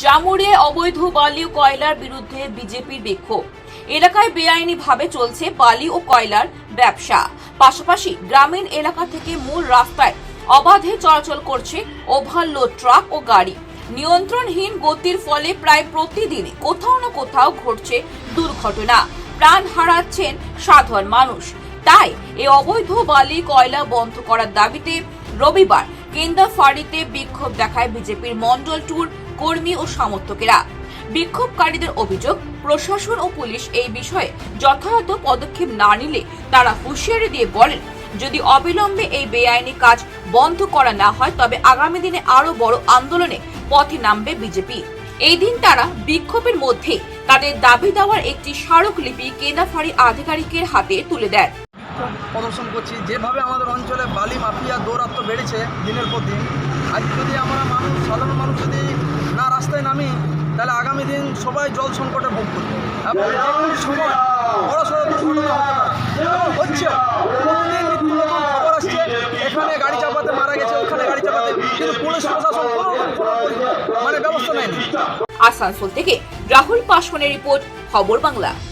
জামুরিয়ায় অবৈধ বালি ও কয়লার বিরুদ্ধে বিজেপির বিক্ষোভ। এলাকায় বেআইনিভাবে চলছে বালি ও কয়লার ব্যবসা। পাশাপাশি গ্রামীণ এলাকা থেকে মূল রাস্তায় অবাধে চলাচল করছে ওভারলোড ট্রাক ও গাড়ি। নিয়ন্ত্রণহীন গতির ফলে প্রায় প্রতিদিনই কোথাও না কোথাও ঘটছে দুর্ঘটনা। প্রাণ হারাচ্ছেন সাধারণ মানুষ। তাই এই অবৈধ বালি কয়লা বন্ধ করার দাবিতে রবিবার কেন্দা ফাঁড়িতে বিক্ষোভ দেখায় বিজেপির মন্ডল ট্যুর কর্মী ও সমর্থকেরা। বিক্ষোভকারীদের অভিযোগ, প্রশাসন ও পুলিশ এই বিষয়ে যথাযথ পদক্ষেপ না নিলে তারা হুঁশিয়ারি দিয়ে বলেন, যদি অবিলম্বে এই বেআইনি কাজ বন্ধ করা না হয়, তবে আগামী দিনে আরও বড় আন্দোলনে পথে নামবে বিজেপি। এই দিন তারা বিক্ষোভের মধ্যে তাদের দাবি দেওয়ার একটি স্মারকলিপি কেন্দাফাড়ি আধিকারিকের হাতে তুলে দেন। প্রদর্শন করছি। যেভাবে আমাদের অঞ্চলে বালি মাফিয়া দৌরাত্ম বেড়েছে দিনের পর দিন, আজ যদি আমরা মানুষ, সাধারণ মানুষ যদি না রাস্তায় নামি, তাহলে আগামী দিন সবাই জল সংকটে ভোগ করবে। এবং সময় বড় সড়ো দুর্ঘটনা হতে পারে। হচ্ছে, প্রতিদিন আসছে, এখানে গাড়ি চাপাতে মারা গেছে, ওখানে গাড়ি চাপাতে। কিন্তু পুলিশ, প্রশাসন মানে ব্যবস্থা নেয়নি। আসানসোল থেকে রাহুল পাসওয়ানের রিপোর্ট, খবর বাংলা।